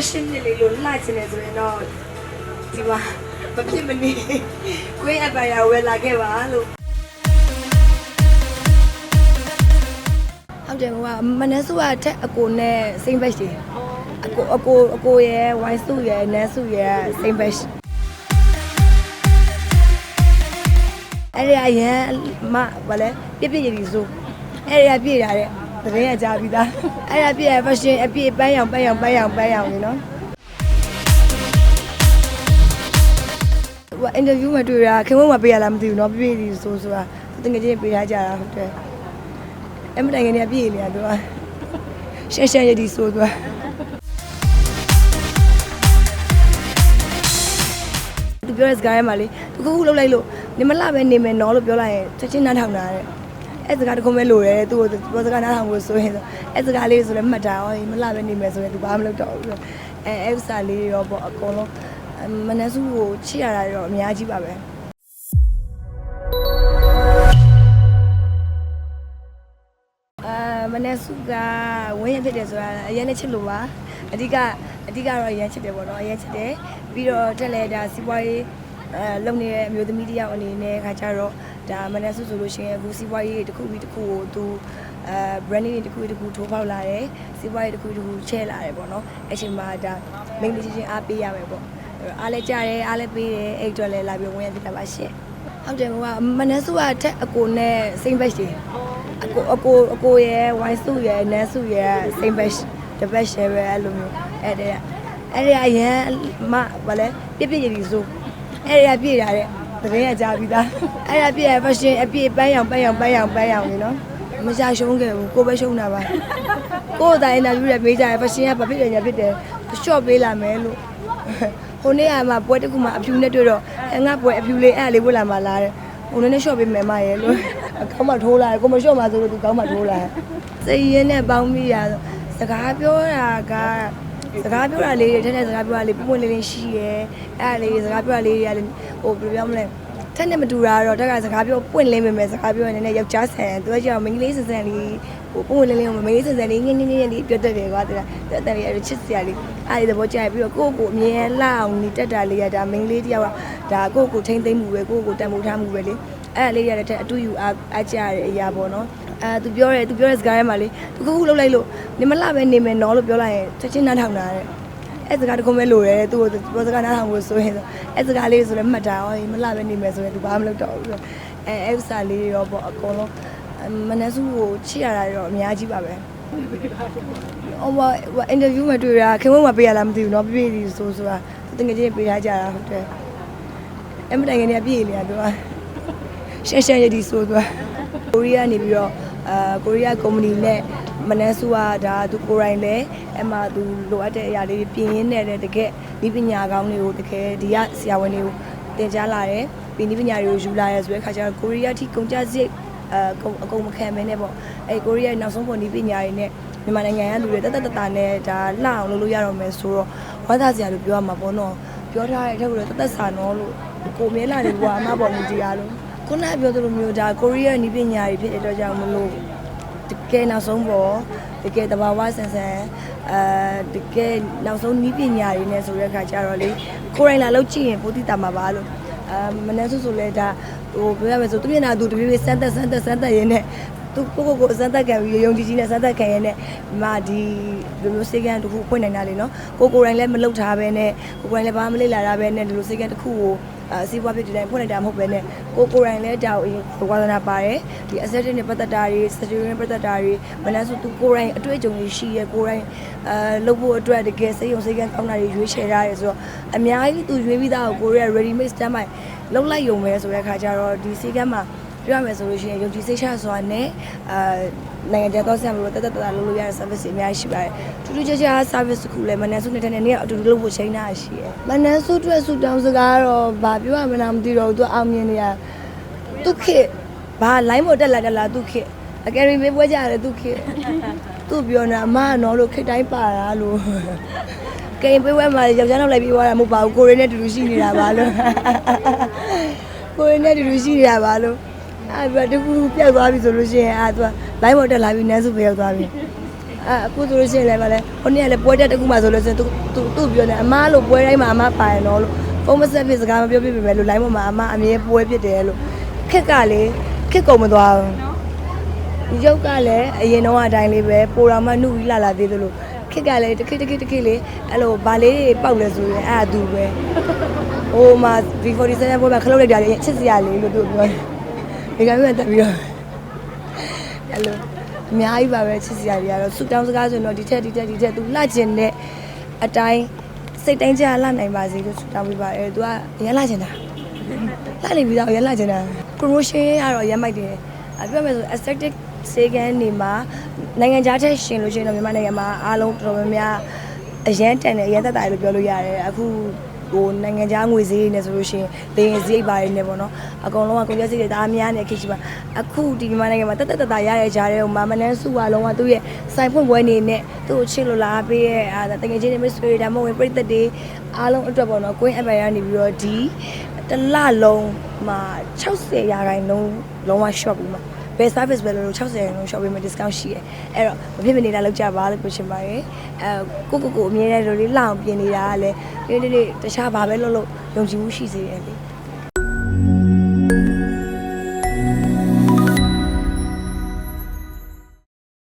18နှစ်လေးလို့လှချင်တယ်ဆိုရင်တော့ဒီမှာမဖြစ်မနေကိုယ့်အပရာဝယ်လာခဲ့ပါလို့ဟုတ်တယ်ဟိုကမနက်စုကထက်အကိုနဲ့စိမ့်ဘက်ရှင်အကိုအကိုအကိုရဲ့ဝိုင်းစုရဲ့နန်းစုရဲ့စိမ့်ဘက်ရှင်အဲ့ဒီအရင်မဘာလဲပြပြရည်စုအဲ့ဒီကပြည့်ရတဲ့ တရင်ကကြာပြီးသားအဲ့ဒါပြည့်ရ fashion အပြည့်ပန်းရောင်ပန်းရောင်ပန်းရောင်ပန်းရောင်နေနော်ဟိုအင်တာဗျူးမှာတွေ့တာခင်ဗျမပေးရလားမသိဘူးเนาะပြည့်ရည်ဆိုဆိုတာတကယ်ချင်းပေးထားကြတာဟုတ်တယ် အဲ့မတိုင်ခင်တည်းကပြည့်နေတာသူကရှက်ရှက်ရည်ဒီဆိုသူကသူပြောတဲ့စကားထဲမှာလေတခုခုလှုပ်လိုက်လို့နေမလှပဲနေမယ်နော်လို့ပြောလိုက်ရင်ချက်ချင်းနားထောင်တာတဲ့ အဲ့စကားတခုပဲလိုတယ်သူ့ကိုပြောစကားနားထောင်ဖို့ဆိုရင်အဲ့စကားလေးဆိုလည်းမှတ်တာဟောမလှပဲနေမယ်ဆိုရင်သူဘာမှမလုပ်တော့ဘူးအဲအဲ့ဥစားလေးရောပေါ့အကုန်လုံးမနက်စုကိုချစ်ရတာရောအများကြီးပါပဲအာမနေ့စုကဝင်းရဖြစ်တယ်ဆိုတာအရင်နဲ့ချစ်လို့ပါအဓိကအဓိကတော့အရင်ချစ်တယ်ပေါ့နော်အရင်ချစ်တယ်ပြီးတော့တက်လဲဒါစီးပွားရေးအဲလုပ်နေတဲ့အမျိုးသမီးတစ်ယောက်အနေနဲ့ခါကြတော့ ဒါမနေ့စုဆိုလို့ရှိရင်အခုစီးပွားရေးတစ်ခုပြီးတစ်ခုကိုသူအဲ branding တွေတစ်ခုပြီးတစ်ခုထိုးပေါက်လာတယ်စီးပွားရေးတစ်ခုပြီးတစ်ခုချဲ့လာတယ်ပေါ့နော်အချိန်မှာဒါ main decision အားပေးရမယ်ပေါ့အဲ့တော့အားလဲကြတယ်အားလဲပေးတယ်အဲ့အတွက်လဲလာပြီးဝင်ရဖြစ်တာပါရှင့်ဟုတ်တယ်ဟိုကမနေ့စုကထက်အကိုနဲ့စိမ့်ဘက်ရှင်အကိုအကိုအကိုရဲ့ဝိုင်းစုရဲ့နန်းစုရဲ့စိမ့်ဘက်တပတ်ရှယ်ပဲအဲ့လိုမျိုးအဲ့တဲ့အဲ့ဒီအရင်မဘာလဲပြပြရည်စုအဲ့ဒီကပြည့်ရတဲ့ တရင်ကကြာပြီးသားအဲ့ဒါပြည့်ရ fashion အပြည့်ပန်းရောင်ပန်းရောင်ပန်းရောင်ပန်းရောင်နေနော်မရှာရှုံးခဲ့ဘူးကိုပဲရှုံးတာပါကိုယ်တိုင်အင်တာဗျူးနဲ့မေးကြရ fashion ကဘာဖြစ်တယ်ညာဖြစ်တယ် short ပေးလာမယ်လို့ဟိုနေ့ကမှပွဲတစ်ခုမှအဖြူနဲ့တွေ့တော့ငါပွဲအဖြူလေးအဲ့ဒါလေးဝတ်လာမှလာတဲ့ဟိုနေ့နဲ့ short ပေးမယ်မရဲ့လို့အကောင်းမှထိုးလာတယ်ကိုမ short မှဆိုလို့သူကောင်းမှထိုးလာတယ်စိတ်ရင်းနဲ့ပေါင်းပြီးရစကားပြောတာက စကားပြောတာလေးတွေထက်တဲ့စကားပြောတာလေးပွင့်ပွင့်လေးလေးရှိရဲအဲ့ဒါလေးစကားပြောတာလေးတွေကလည်းဟိုဘယ်လိုပြောမလဲထက်နဲ့မတူတာတော့တက်ကစကားပြောပွင့်လင်းပေမဲ့စကားပြောရင်လည်းယောက်ျားဆန်သူကကြောင်မိန်းကလေးဆန်ဆန်လေးဟိုပွင့်ပွင့်လင်းလင်းမိန်းကလေးဆန်ဆန်လေးငင်းငင်းငင်းလေးပြောတတ်တယ်ကွာတဲ့တဲ့တဲ့လေးချစ်စရာလေးအဲ့ဒီသဘောကျပြီးတော့ကိုယ့်ကိုအမြဲလှအောင်နေတက်တာလေးကဒါမိန်းကလေးတယောက်ကဒါကိုယ့်ကိုထိမ့်သိမ့်မှုပဲကိုယ့်ကိုတန်ဖိုးထားမှုပဲလေအဲ့ဒါလေးရတဲ့အတူယူအားအကြရတဲ့အရာပေါ့နော် အဲသူပြောတယ်သူပြောတဲ့စကားထဲမှာလေတခုခုလှုပ်လိုက်လို့နေမလှပဲနေမယ်နော်လို့ပြောလိုက်ရင်ချက်ချင်းနားထောင်တာတဲ့ အဲ့စကားတခုပဲလိုတယ်သူ့ကိုပြောစကားနားထောင်ဖို့ဆိုရင်အဲ့စကားလေးဆိုလည်းမှတ်တာဟောမလှပဲနေမယ်ဆိုရင်သူဘာမှမလုပ်တော့ဘူးအဲအဲ့ဥစားလေးရောပေါ့အကုန်လုံးမနက်စုကိုချစ်ရတာရောအများကြီးပါပဲဟိုဘာအင်တာဗျူးမှာတွေ့တာခင်ဗျမပေးရလားမသိဘူးเนาะပြည့်ပြည့်ဆိုဆိုတာတကယ်ချင်းပေးထားကြတာဟုတ်တယ်အဲ့မတိုင်ခင်တည်းကပြည့်နေတာသူကရှက်ရှက်ရည်ဒီဆိုသူကကိုရီးယားနေပြီးတော့ အာကိုရီးယားကုမ္ပဏီနဲ့မနက်စုကဒါသူကိုယ်တိုင်လဲအဲ့မှာသူလိုအပ်တဲ့အရာလေးတွေပြင်ရင်းနေတဲ့တကယ်ဒီပညာကောင်းတွေကိုတကယ်ဒီကဆရာဝန်တွေကိုသင်ကြားလာတယ်ပြီးဒီပညာတွေကိုယူလာရဲဆိုတဲ့ခါကျတော့ကိုရီးယားထိကုန်ကြစစ်အကုန်အကုန်မခံမင်းနဲ့ပေါ့အဲ့ကိုရီးယားနောက်ဆုံးပေါ်ဒီပညာတွေနဲ့မြန်မာနိုင်ငံကလူတွေတက်တက်တတာနဲ့ဒါလှအောင်လုပ်လို့ရတော့မယ်ဆိုတော့ဝါသားစရာလို့ပြောရမှာပေါ့နော်ပြောထားတဲ့အထက်ကတော့တက်တက်စာနော်လို့ကိုမြဲလာတယ်ကွာအမပေါ်မူတရားလို့ ခုနကပြောသလိုမျိုးဒါကိုရီးယားနီးပညာတွေဖြစ်တဲ့အတွက်ကြောင့်မလို့တကယ်နောက်ဆုံးပေါ်တကယ်တဘာဝဆန်ဆန်အဲတကယ်နောက်ဆုံးနီးပညာတွေနဲ့ဆိုတဲ့အခါကျတော့လေကိုရိုင်းလာလောက်ကြည့်ရင်ပိုတိတာမှာပါလို့အဲမနေ့ဆိုဆိုလဲဒါဟိုပြောရမယ်ဆိုသူမျက်နှာသူတပြေးပြေးစမ်းသက်စမ်းသက်စမ်းသက်ရင်းနဲ့သူကိုကိုကိုစမ်းသက်ခံပြီးယုံကြည်ကြီးနဲ့စမ်းသက်ခံရင်းနဲ့ဒီမှာဒီလိုမျိုးစေကန်းတစ်ခုဖွင့်နိုင်တာလေနော်ကိုကိုရိုင်းလည်းမလုပ်ထားပဲနဲ့ကိုကိုရိုင်းလည်းဘာမှမလေ့လာတာပဲနဲ့ဒီလိုစေကန်းတစ်ခုကိုအ စီးပွားဖြစ်ဒီတိုင်းဖွင့်လိုက်တာမဟုတ်ပဲနဲ့ကိုကိုရိုင်းလည်းဒါကိုဝါသနာပါတယ်ဒီ asset နဲ့ပတ်သက်တာတွေ strategy နဲ့ပတ်သက်တာတွေမနက်ဆိုသူကိုရိုင်းအတွေ့အကြုံတွေရှိရကိုရိုင်းအဲလုပ်ဖို့အတွက်တကယ်စိတ်ယုံစိတ်ကန်းကောင်းတာတွေရွေးချယ်ရတယ်ဆိုတော့အများကြီးသူရွေးပြီးသားကိုကိုရိုင်း ready made stand by လုံးလိုက်ယုံပဲဆိုတဲ့အခါကျတော့ဒီစိတ်ကန်းမှာ ပြောရမယ်ဆိုလို့ရှိရင်ယုံကြည်စိတ်ချစွာနဲ့အာနိုင်ငံခြားသောဆရာမလို့တက်တက်တတာလုပ်လို့ရတဲ့ service တွေအများကြီးရှိပါတယ်ထူးထူးခြားခြား service တစ်ခုလည်းမနက်စုနဲ့တဲ့နေ့ကအတူတူလုပ်ဖို့ချိန်တာရှိတယ်မနက်စုအတွက်ဆူတောင်းစကားတော့ဘာပြောရမလဲမသိတော့ဘူးသူအောင်မြင်နေရသူခေဘာ line ပေါ်တက်လာတက်လာသူခေအကယ်ဒမီပွဲကြရတယ်သူခေသူပြောနေအမကနော်လို့ခေတိုင်းပါတာလို့ကိန်ပေးဝဲမှာယောက်ျားနောက်လိုက်ပြီးသွားတာမဟုတ်ပါဘူးကိုရီနဲ့တူတူရှိနေတာပါလို့ကိုရီနဲ့တူတူရှိနေတာပါလို့ အဲ့ဒါတခုပြတ်သွားပြီဆိုလို့ရှိရင်အဲ့ဒါ line ပေါ်တက်လာပြီးနန်းစုပဲရောက်သွားပြီအဲအခုဆိုလို့ရှိရင်လည်းဗာလဲဟိုနေ့ကလည်းပွဲတက်တစ်ခုမှဆိုလို့ရှိရင်သူသူသူ့ပြောနေအမားလို့ပွဲတိုင်းမှာအမားပါရတော့လို့ဖုန်းမဆက်ဖြစ်စကားမပြောပြပြပဲလို့ line ပေါ်မှာအမားအမြဲပွဲဖြစ်တယ်လို့ခက်ကလေခက်ကုန်မသွားဘူးဒီရုပ်ကလည်းအရင်တော့အတိုင်းလေးပဲပိုတော်မှနှုတ်ပြီးလာလာသေးသလိုခက်ကလည်းတခိတခိတခိလေးအဲ့လိုဗာလေးတွေပေါက်လဲဆိုရင်အဲ့အတူပဲဟိုမှာ V47 ဘွဲမှာခလုတ်လိုက်တာလေးချစ်စရာလေးလို့ပြောပြောတယ် ဒီကနေ့တက်ပြီးတော့အဲ့လိုအများကြီးပါပဲချစ်စရာတွေကတော့ဆူတောင်းစကားဆိုရင်တော့ဒီထက်ဒီထက်ဒီထက်သူလှကျင်တဲ့အတိုင်းစိတ်တိုင်းကြလှနိုင်ပါစေလို့ဆူတောင်းပေးပါတယ်သူကရမ်းလှကျင်တာလာနေပြီးတော့ရလာချင်တာ promotion ကတော့ရမ်းမိုက်တယ်အပြောမယ်ဆို aesthetic စေကန်နေမှာနိုင်ငံခြားထက်ရှင်လို့ရှိရင်တော့မြန်မာနိုင်ငံမှာအားလုံးတော်တော်များများအရန်တန်တယ်အရန်သက်သာတယ်လို့ပြောလို့ရတယ်အခု ဟိုနိုင်ငံခြားငွေဈေးတွေနဲ့ဆိုလို့ရှိရင်လေရင်ဈေးပါတွေနဲ့ပေါ့နော်အကုန်လုံးကကုန်ကျစရိတ်တွေတအားများနေခေတ်ကြီးမှာအခုဒီမြန်မာနိုင်ငံမှာတက်တက်တက်တာရတဲ့ဂျားတဲ့ဟိုမမနန်းစုကလုံးဝသူ့ရဲ့စိုင်ဖွင့်ပွဲနေနဲ့သူ့ကိုချစ်လို့လာပေးရဲ့အာတကယ်ချင်းတွေမစ်ဆွေဒါမှမဟုတ်ပြည်သက်တွေအားလုံးအတွက်ပေါ့နော် Queen Empire ကနေပြီးတော့ဒီတစ်လလုံးမှာ60ရာခိုင်နှုန်းလုံးဝ shop ပြီးမှာ ဘယ် service ပဲလို့လို့60ရာခိုင်နှုန်း shop ပြီးမှာ discount ရှိရဲအဲ့တော့မဖြစ်မနေတာလောက်ကြပါလို့ပြောချင်ပါတယ်အဲကိုကိုကိုအမြဲတမ်းလိုလေးလှအောင်ပြင်နေတာကလည်းဒီဒီဒီတခြားဘာပဲလုပ်လို့ယုံကြည်မှုရှိစေတယ်လေ